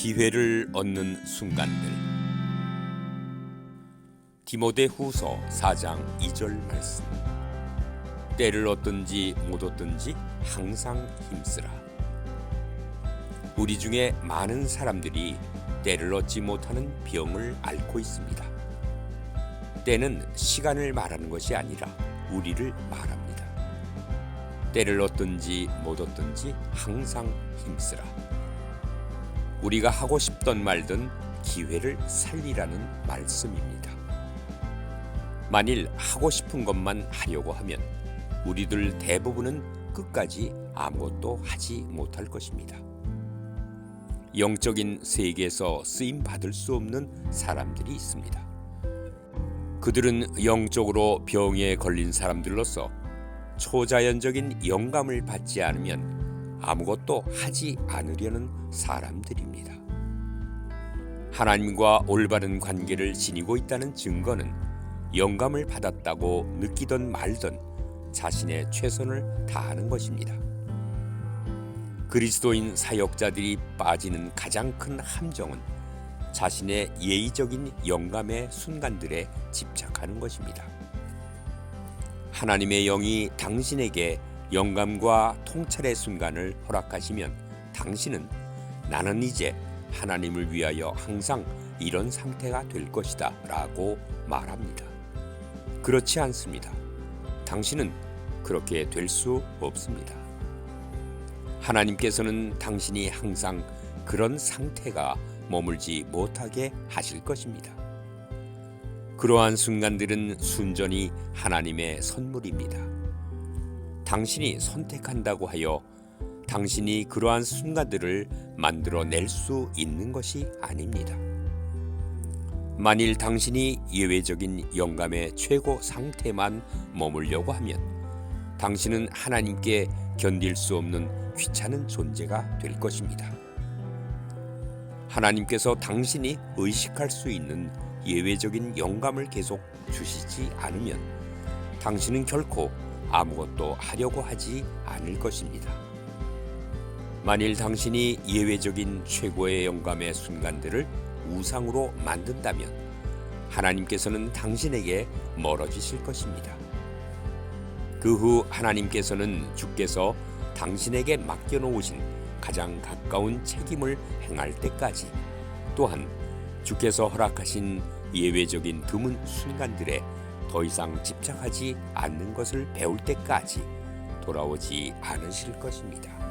기회를 얻는 순간들 디모데후서 4장 2절 말씀 때를 얻든지 못 얻든지 항상 힘쓰라 우리 중에 많은 사람들이 때를 얻지 못하는 병을 앓고 있습니다. 때는 시간을 말하는 것이 아니라 우리를 말합니다. 때를 얻든지 못 얻든지 항상 힘쓰라. 우리가 하고 싶던 말든 기회를 살리라는 말씀입니다. 만일 하고 싶은 것만 하려고 하면 우리들 대부분은 끝까지 아무것도 하지 못할 것입니다. 영적인 세계에서 쓰임 받을 수 없는 사람들이 있습니다. 그들은 영적으로 병에 걸린 사람들로서 초자연적인 영감을 받지 않으면 아무것도 하지 않으려는 사람들입니다. 하나님과 올바른 관계를 지니고 있다는 증거는 영감을 받았다고 느끼던 말던 자신의 최선을 다하는 것입니다. 그리스도인 사역자들이 빠지는 가장 큰 함정은 자신의 예의적인 영감의 순간들에 집착하는 것입니다. 하나님의 영이 당신에게 영감과 통찰의 순간을 허락하시면 당신은 나는 이제 하나님을 위하여 항상 이런 상태가 될 것이다 라고 말합니다. 그렇지 않습니다. 당신은 그렇게 될 수 없습니다. 하나님께서는 당신이 항상 그런 상태가 머물지 못하게 하실 것입니다. 그러한 순간들은 순전히 하나님의 선물입니다. 당신이 선택한다고 하여 당신이 그러한 순간들을 만들어낼 수 있는 것이 아닙니다. 만일 당신이 예외적인 영감의 최고 상태만 머물려고 하면 당신은 하나님께 견딜 수 없는 귀찮은 존재가 될 것입니다. 하나님께서 당신이 의식할 수 있는 예외적인 영감을 계속 주시지 않으면 당신은 결코 아무것도 하려고 하지 않을 것입니다. 만일 당신이 예외적인 최고의 영감의 순간들을 우상으로 만든다면 하나님께서는 당신에게 멀어지실 것입니다. 그 후 하나님께서는 주께서 당신에게 맡겨놓으신 가장 가까운 책임을 행할 때까지 또한 주께서 허락하신 예외적인 드문 순간들에 더 이상 집착하지 않는 것을 배울 때까지 돌아오지 않으실 것입니다.